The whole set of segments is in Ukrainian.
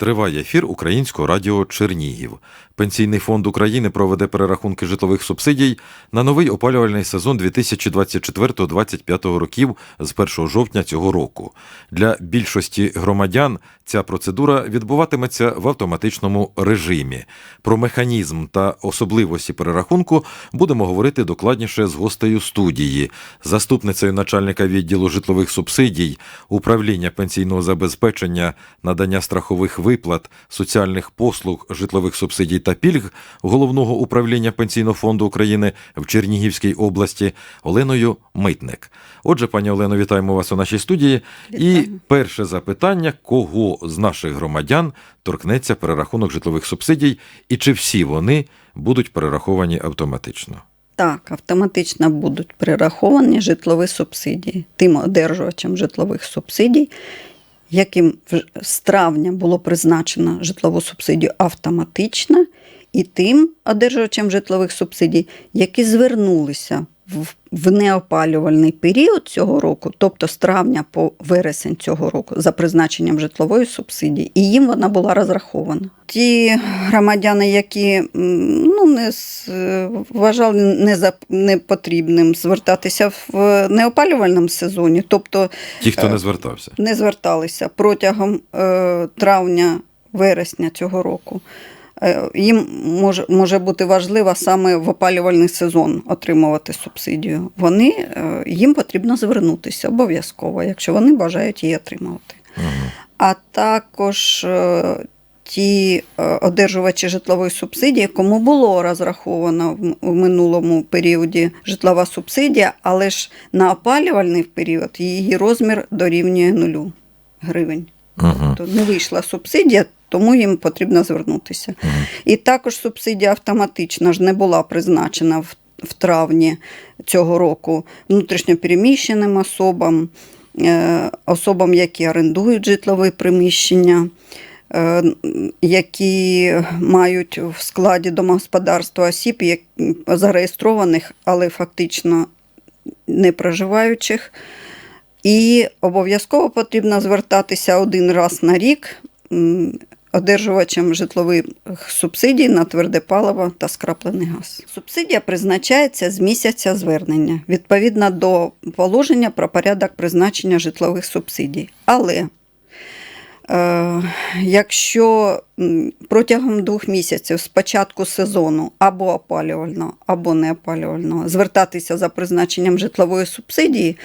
Триває ефір Українського радіо Чернігів. Пенсійний фонд України проведе перерахунки житлових субсидій на новий опалювальний сезон 2024-2025 років з 1 жовтня цього року. Для більшості громадян ця процедура відбуватиметься в автоматичному режимі. Про механізм та особливості перерахунку будемо говорити докладніше з гостею студії, заступницею начальника відділу житлових субсидій, управління пенсійного забезпечення, надання страхових виплат, соціальних послуг, житлових субсидій та пільг головного управління пенсійного фонду України в Чернігівській області Оленою Митник. Отже, пані Олено, вітаємо вас у нашій студії. І перше запитання: кого з наших громадян торкнеться перерахунок житлових субсидій, і чи всі вони будуть перераховані автоматично? Так, автоматично будуть перераховані житлові субсидії тим одержувачам житлових субсидій, яким з травня було призначено житлову субсидію автоматично, і тим одержувачам житлових субсидій, які звернулися в, неопалювальний період цього року, тобто з травня по вересень цього року, за призначенням житлової субсидії, і їм вона була розрахована. Ті громадяни, які ну, не з- вважали не за непотрібним звертатися в неопалювальному сезоні, тобто Ті, хто не звертався. не зверталися протягом е, травня-вересня цього року. Е, Їм може, може бути важливо саме в опалювальний сезон отримувати субсидію. Вони, е, їм потрібно звернутися обов'язково, якщо вони бажають її отримувати. А також е, ті одержувачі житлової субсидії, кому було розраховано в минулому періоді житлова субсидія, але ж на опалювальний період її розмір дорівнює нулю гривень. Мгм. Тобто не вийшла субсидія, тому їм потрібно звернутися. І також субсидія автоматично ж не була призначена в, в травні цього року внутрішньопереміщеним особам, е, особам, які орендують житлові приміщення, е, які мають в складі домогосподарства осіб, як, зареєстрованих, але фактично не проживаючих. І обов'язково потрібно звертатися один раз на рік одержувачам житлових субсидій на тверде паливо та скраплений газ. Субсидія призначається з місяця звернення відповідно до положення про порядок призначення житлових субсидій. Але Е, Якщо протягом двох місяців з початку сезону або опалювального, або неопалювального звертатися за призначенням житлової субсидії,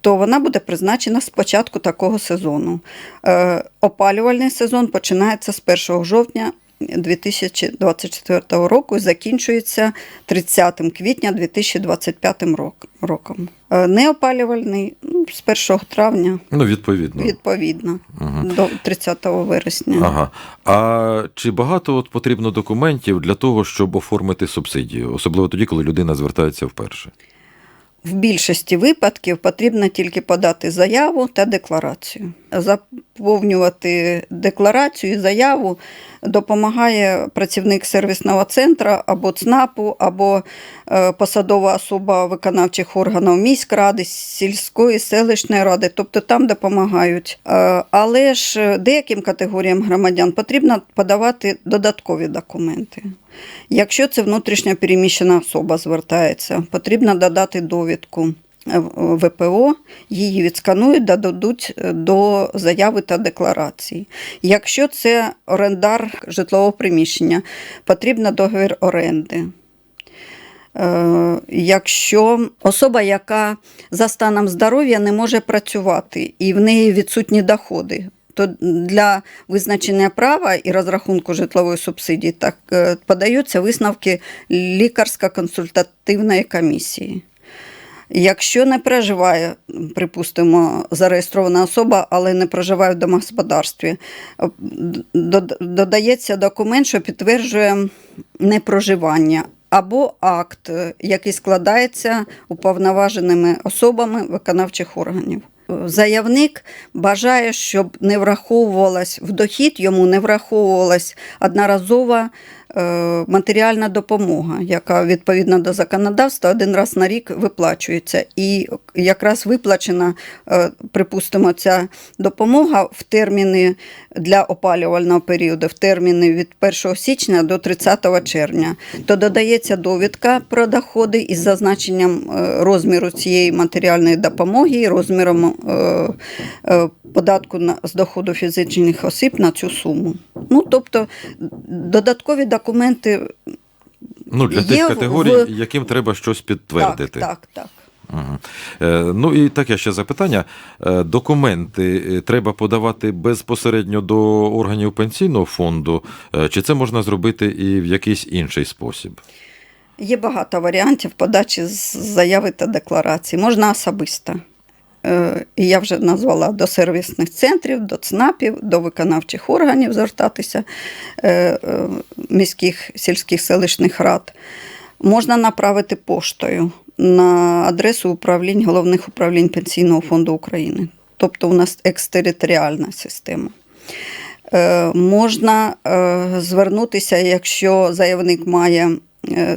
то вона буде призначена з початку такого сезону. Е, Опалювальний сезон починається з 1 жовтня 2024 року і закінчується 30 квітня 2025 рок- роком. Е, Неопалювальний ну, з 1 травня Ну, відповідно. відповідно Мгм. до 30 вересня. Ага. А чи багато от потрібно документів для того, щоб оформити субсидію, особливо тоді, коли людина звертається вперше? В більшості випадків потрібно тільки подати заяву та декларацію. Заповнювати декларацію і заяву допомагає працівник сервісного центру або ЦНАПу, або е, посадова особа виконавчих органів міськради, сільської, селищної ради, тобто там допомагають. Е, Але ж деяким категоріям громадян потрібно подавати додаткові документи. Якщо це внутрішньо переміщена особа звертається, потрібно додати довідку е, ВПО, її відсканують, додадуть е, до заяви та декларації. Якщо це орендар житлового приміщення, потрібно договір оренди. Е, Якщо особа, яка за станом здоров'я не може працювати і в неї відсутні доходи, то для визначення права і розрахунку житлової субсидії так е, подаються висновки лікарсько-консультативної комісії. Якщо не проживає, припустимо, зареєстрована особа, але не проживає в домогосподарстві, е, додається документ, що підтверджує непроживання, або акт, е, який складається уповноваженими особами виконавчих органів. Заявник бажає, щоб не враховувалась в дохід, йому не враховувалась одноразова матеріальна допомога, яка відповідно до законодавства один раз на рік виплачується. І якраз виплачена, е, припустимо, ця допомога в терміни для опалювального періоду, в терміни від 1 січня до 30 червня. То додається довідка про доходи із зазначенням е, розміру цієї матеріальної допомоги і розміром е, е, податку з доходу фізичних осіб на цю суму. Ну, тобто додаткові документи Ну, для Є тих категорій, в- яким треба щось підтвердити. так, так, так. Е, Ну і таке ще запитання. Е, Документи е, треба подавати безпосередньо до органів пенсійного фонду, чи це можна зробити і в якийсь інший спосіб? Є багато варіантів подачі заяви та декларації. Можна особисто. Е, І я вже назвала до сервісних центрів, до ЦНАПів, до виконавчих органів звертатися е, е, міських сільських селищних рад. Можна направити поштою на адресу управлінь головних управлінь Пенсійного фонду України. Тобто у нас екстериторіальна система. Можна звернутися, якщо заявник має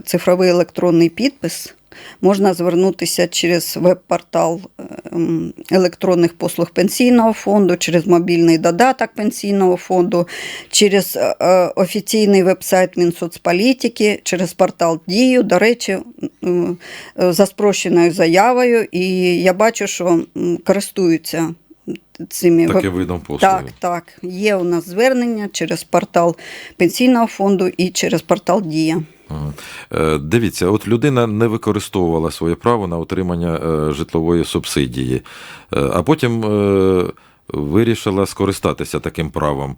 цифровий електронний підпис. Можна звернутися через веб-портал е, електронних послуг пенсійного фонду, через мобільний додаток пенсійного фонду, через е, е, офіційний веб-сайт Мінсоцполітики, через портал Дію. До речі, е, за спрощеною заявою. І я бачу, що користуються цими Таким веб- видом послуги. так, так. Є у нас звернення через портал пенсійного фонду і через портал Дія. Е, Дивіться, от людина не використовувала своє право на отримання е, житлової субсидії, е, а потім вирішила скористатися таким правом.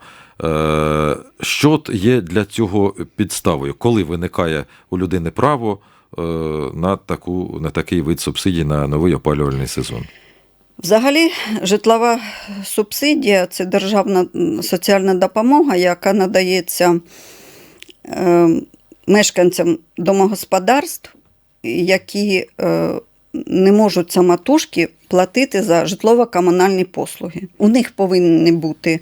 Що є для цього підставою? Коли виникає у людини право на, таку, на такий вид субсидій на новий опалювальний сезон? Взагалі, житлова субсидія це державна соціальна допомога, яка надається е, мешканцям домогосподарств, які е, не можуть самотужки платити за житлово-комунальні послуги. У них повинні бути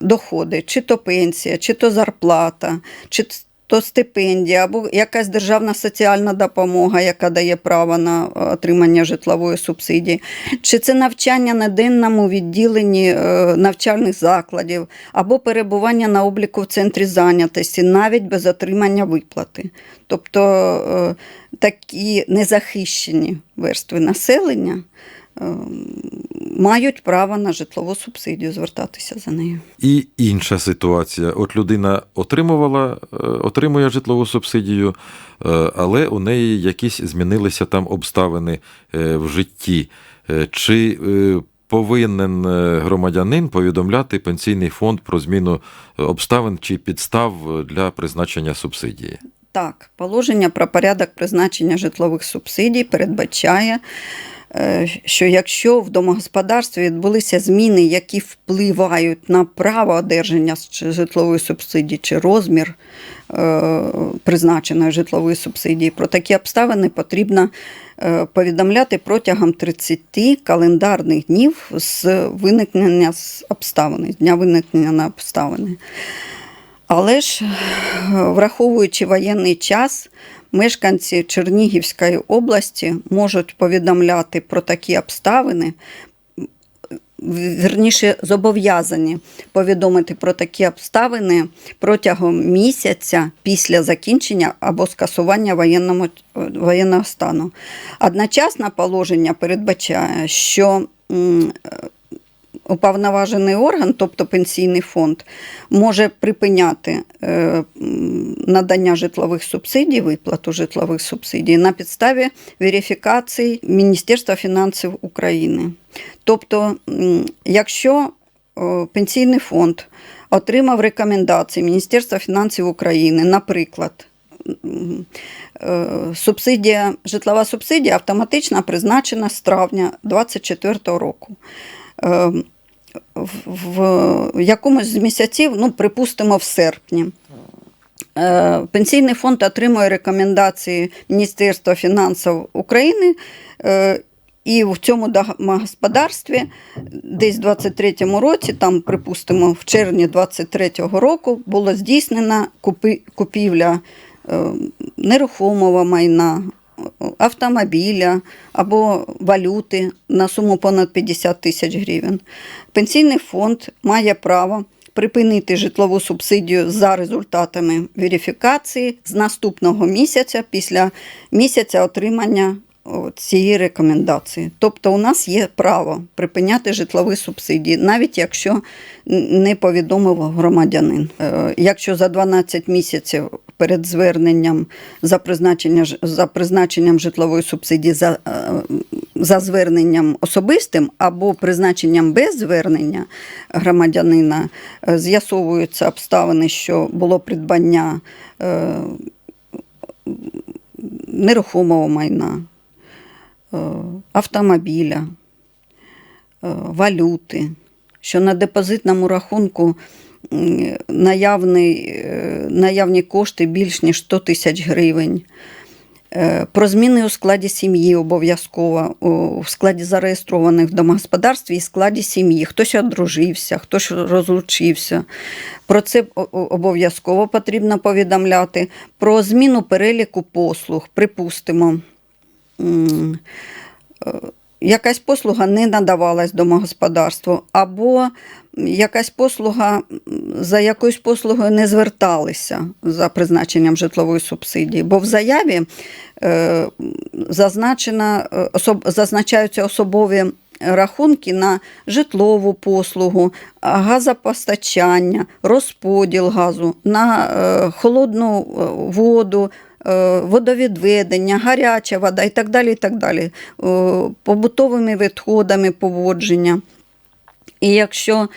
доходи, чи то пенсія, чи то зарплата, чи то стипендія, або якась державна соціальна допомога, яка дає право на е, отримання житлової субсидії, чи це навчання на денному відділенні е, навчальних закладів, або перебування на обліку в центрі зайнятості, навіть без отримання виплати. Тобто е, такі незахищені верстви населення мають право на житлову субсидію звертатися за нею. І інша ситуація. От людина отримувала, е, отримує житлову субсидію, е, але у неї якісь змінилися там обставини е, в житті. Чи повинен громадянин повідомляти пенсійний фонд про зміну обставин чи підстав для призначення субсидії? Так, положення про порядок призначення житлових субсидій передбачає, що якщо в домогосподарстві відбулися зміни, які впливають на право одержання житлової субсидії чи розмір е, призначеної житлової субсидії, про такі обставини потрібно е, повідомляти протягом 30 календарних днів з виникнення обставини, з дня виникнення на обставини. Але ж, е, враховуючи воєнний час, мешканці Чернігівської області можуть повідомляти про такі обставини, вірніше зобов'язані повідомити про такі обставини протягом місяця після закінчення або скасування воєнному, воєнного стану. Одночасно положення передбачає, що уповноважений орган, тобто пенсійний фонд, може припиняти е, надання житлових субсидій, виплату житлових субсидій на підставі верифікацій Міністерства фінансів України. Тобто, якщо пенсійний фонд отримав рекомендації Міністерства фінансів України, наприклад, е, субсидія, житлова субсидія автоматично призначена з травня 2024 року. В, якомусь з місяців, ну, припустимо, в серпні. Е, Пенсійний фонд отримує рекомендації Міністерства фінансів України е, І в цьому домогосподарстві десь в 23-му році, там, припустимо, в червні 23-го року було здійснена купівля е, нерухомого майна, автомобіля або валюти на суму понад 50 тисяч гривень. Пенсійний фонд має право припинити житлову субсидію за результатами верифікації з наступного місяця після місяця отримання цієї рекомендації. Тобто у нас є право припиняти житлові субсидії, навіть якщо не повідомив громадянин. Е, Якщо за 12 місяців перед зверненням за, призначення, за призначенням житлової субсидії за, е, за зверненням особистим або призначенням без звернення громадянина е, з'ясовуються обставини, що було придбання нерухомого майна, автомобіля, е, валюти, що на депозитному рахунку наявний, е, наявні кошти більш ніж 100 тисяч гривень. Е, Про зміни у складі сім'ї обов'язково, у- складі зареєстрованих в домогосподарстві і складі сім'ї. Хтось одружився, хтось розлучився. Про це обов'язково потрібно повідомляти. Про зміну переліку послуг, припустимо. Е, Якась послуга не надавалась домогосподарству, або якась послуга, за якоюсь послугою не зверталися за призначенням житлової субсидії. Бо в заяві е, зазначена, е, особ, зазначаються особові рахунки на житлову послугу, газопостачання, розподіл газу, на холодну воду, водовідведення, гаряча вода і так далі. І так далі. Е, Побутовими відходами поводження. І якщо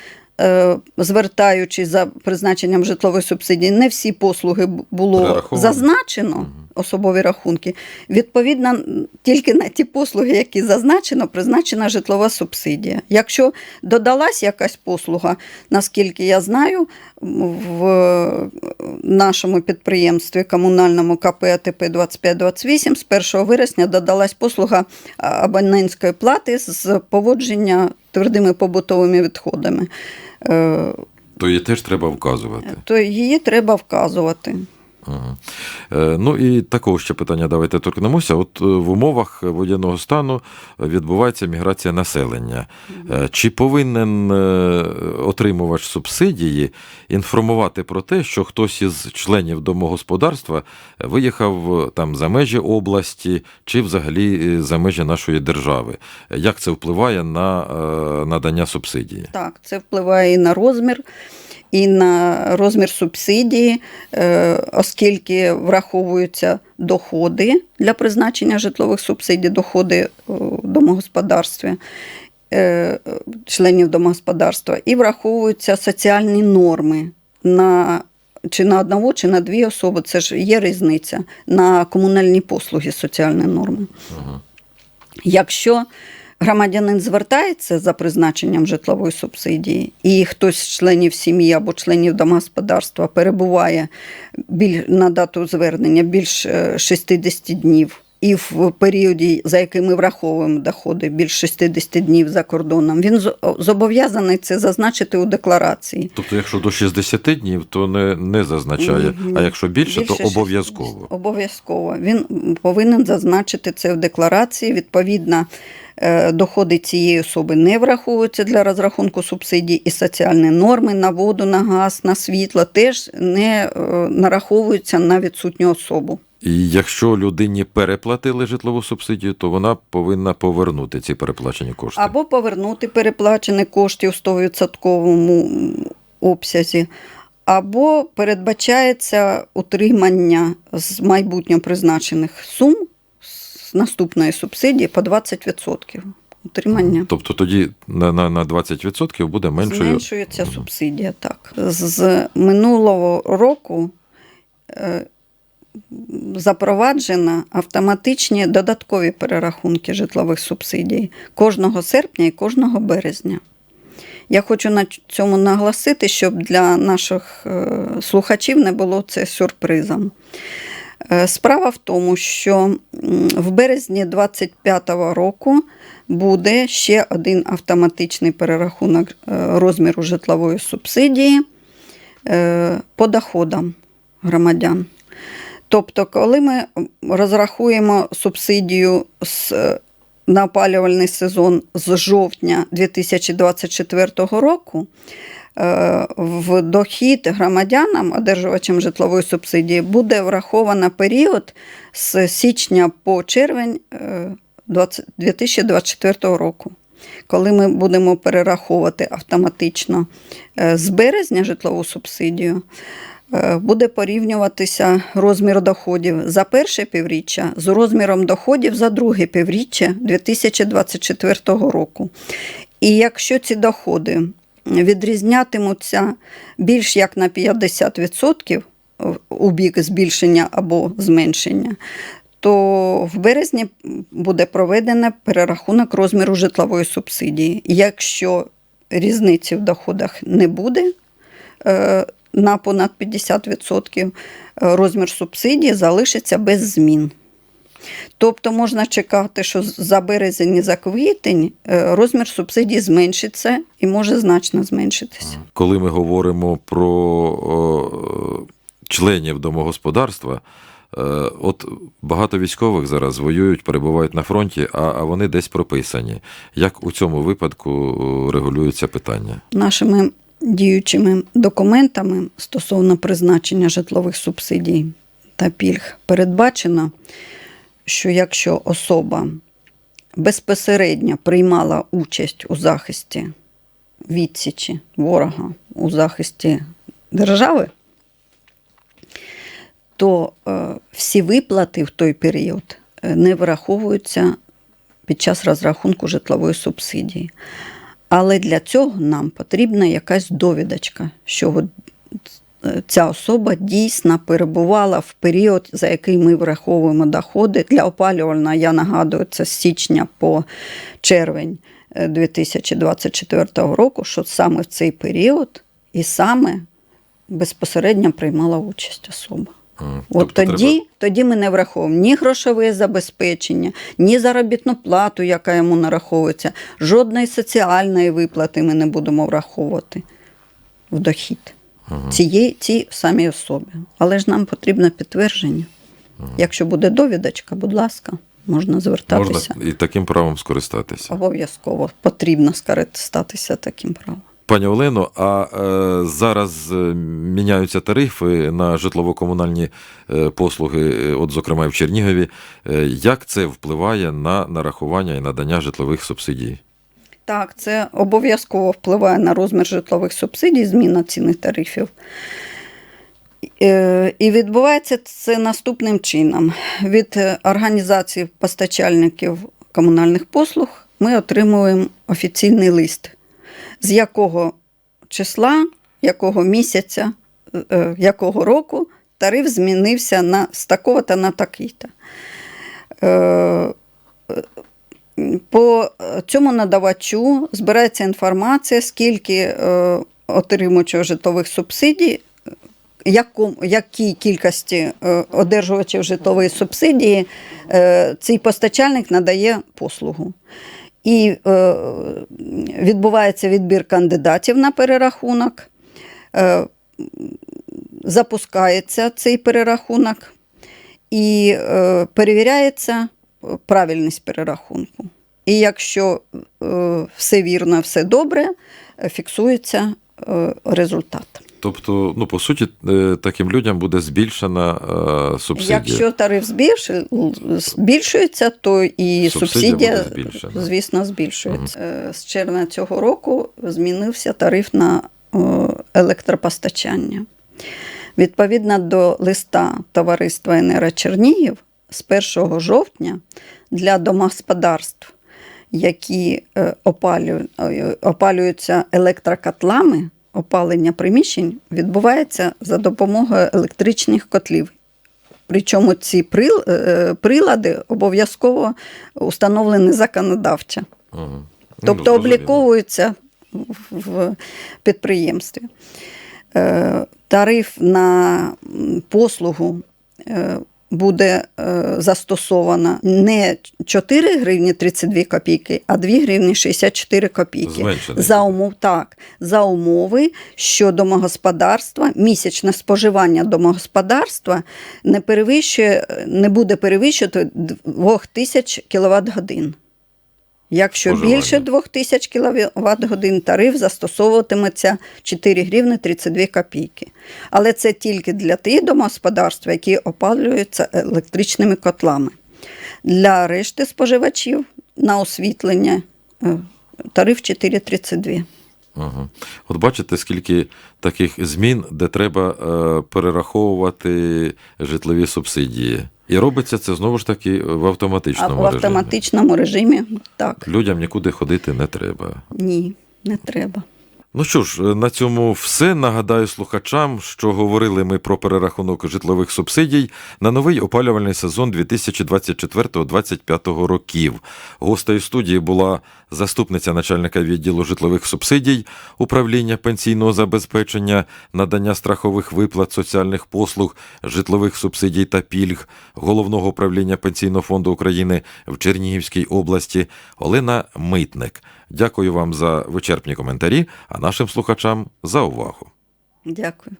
е, звертаючись за призначенням житлової субсидії, не всі послуги було зазначено особові рахунки, відповідно, тільки на ті послуги, які зазначено, призначена житлова субсидія. Якщо додалась якась послуга, наскільки я знаю, в нашому підприємстві комунальному КП АТП 2528 з 1 вересня додалась послуга абонентської плати з поводження твердими побутовими відходами. Е, То її теж треба вказувати. То її треба вказувати. Ага. Е, Ну і такого ще питання давайте торкнемося. От е, в умовах воєнного стану відбувається міграція населення. Е, Чи повинен отримувач субсидії інформувати про те, що хтось із членів домогосподарства виїхав там за межі області чи взагалі за межі нашої держави? Як це впливає на надання субсидії? Так, це впливає і на розмір, і на розмір субсидії, е, оскільки враховуються доходи для призначення житлових субсидій, доходи в домогосподарстві. е, Членів домогосподарства, і враховуються соціальні норми на чи на одного, чи на дві особи. Це ж є різниця на комунальні послуги соціальні норми. Якщо громадянин звертається за призначенням житлової субсидії, і хтось з членів сім'ї або членів домогосподарства перебуває на дату звернення більш е, 60 днів. І в періоді, за яким ми враховуємо доходи більш 60 днів за кордоном, він зобов'язаний це зазначити у декларації. Тобто, якщо до 60 днів, то не, не зазначає, Ні, ні. а якщо більше, то 60 обов'язково. Обов'язково. Він повинен зазначити це в декларації. Відповідно, е, доходи цієї особи не враховуються для розрахунку субсидій, і соціальні норми на воду, на газ, на світло теж не е, нараховуються на відсутню особу. І якщо людині переплатили житлову субсидію, то вона повинна повернути ці переплачені кошти. Або повернути переплачені кошти у 100% обсязі, або передбачається утримання з майбутньо призначених сум з наступної субсидії по 20%. Утримання. Тобто тоді на, на, на 20% буде меншою. Зменшується субсидія, так. З минулого року е, запроваджено автоматичні додаткові перерахунки житлових субсидій кожного серпня і кожного березня. Я хочу на цьому наголосити, щоб для наших е, слухачів не було це сюрпризом. Е, Справа в тому, що в березні 2025 року буде ще один автоматичний перерахунок е, розміру житлової субсидії е, по доходам громадян. Тобто, коли ми розрахуємо субсидію з, на опалювальний сезон з жовтня 2024 року, в дохід громадянам, одержувачам житлової субсидії, буде враховано період з січня по червень е, 20 2024 року. Коли ми будемо перераховувати автоматично е, з березня житлову субсидію, е, буде порівнюватися розмір доходів за перше півріччя з розміром доходів за друге півріччя 2024 року. І якщо ці доходи відрізнятимуться більш як на 50% у бік збільшення або зменшення, то в березні буде проведено перерахунок розміру житлової субсидії. Якщо різниці в доходах не буде е, на понад 50%, е, розмір субсидії залишиться без змін. Тобто можна чекати, що за березень і за квітень е, розмір субсидії зменшиться і може значно зменшитися. Коли ми говоримо про о, членів домогосподарства, е, от багато військових зараз воюють, перебувають на фронті, а, а вони десь прописані. Як у цьому випадку о, регулюється питання? Нашими діючими документами стосовно призначення житлових субсидій та пільг передбачено, що якщо особа безпосередньо приймала участь у захисті відсічі ворога, у захисті держави, то е, всі виплати в той період е, не враховуються під час розрахунку житлової субсидії. Але для цього нам потрібна якась довідочка, що ця особа дійсно перебувала в період, за який ми враховуємо доходи. Для опалювального, я нагадую, це з січня по червень е, 2024 року, що саме в цей період і саме безпосередньо приймала участь особа. М, От тобто тоді, треба- тоді ми не враховуємо ні грошове забезпечення, ні заробітну плату, яка йому нараховується, жодної соціальної виплати ми не будемо враховувати в дохід цієї цій самій особі. Але ж нам потрібно підтвердження. Якщо буде довідочка, будь ласка, можна звертатися. можна і таким правом скористатися. Обов'язково потрібно скористатися таким правом. Пані Олено, а е, зараз е, міняються тарифи на житлово-комунальні е, послуги, е, от зокрема і в Чернігові. Е, як це впливає на нарахування і надання житлових субсидій? Так, це обов'язково впливає на розмір житлових субсидій, зміна ціни тарифів. Е, І відбувається це наступним чином. Від е, організації постачальників комунальних послуг ми отримуємо офіційний лист, з якого числа, якого місяця, е, якого року тариф змінився на, з такого-то на такий-то. По е, цьому надавачу збирається інформація, скільки е, отримувачів житлових субсидій, якій кількості е, одержувачів житлової субсидії цей постачальник надає послугу. І відбувається відбір кандидатів на перерахунок, запускається цей перерахунок і перевіряється правильність перерахунку. І якщо е, все вірно, все добре, е, фіксується е, результат. Тобто, ну по суті, таким людям буде збільшена субсидія. Якщо тариф збільшується, то і Субсидія субсидія, звісно, збільшується. Е, З червня цього року змінився тариф на електропостачання. Відповідно до листа товариства «Енера Чернігів, з 1 жовтня для домогосподарств, які е, е, опалюються електрокотлами, опалення приміщень відбувається за допомогою електричних котлів. Причому ці е, прилади обов'язково установлені законодавчо. Ага. Ну, Тобто обліковуються в- підприємстві. Тариф на послугу буде е, застосовано не 4 гривні 32 копійки, а 2 гривні 64 копійки. Зменшений. За умов, так, за умови, що домогосподарства, місячне споживання домогосподарства не перевищує, не буде перевищувати 2000 кВт годин. Якщо Споживання. більше 2000 кВт годин, тариф застосовуватиметься 4 гривни 32 копійки. Але це тільки для тих домогосподарств, які опалюються електричними котлами. Для решти споживачів на освітлення е, тариф 4,32. Ага. От бачите, скільки таких змін, де треба е, перераховувати житлові субсидії. І робиться це знову ж таки в А автоматичному в режимі. автоматичному режимі так. Людям нікуди ходити не треба. Ні, не треба. Ну що ж, на цьому все. Нагадаю слухачам, що говорили ми про перерахунок житлових субсидій на новий опалювальний сезон 2024-2025 років. Гостею студії була заступниця начальника відділу житлових субсидій, управління пенсійного забезпечення, надання страхових виплат, соціальних послуг, житлових субсидій та пільг головного управління Пенсійного фонду України в Чернігівській області Олена Митник. Дякую вам за вичерпні коментарі, а нашим слухачам за увагу. Дякую.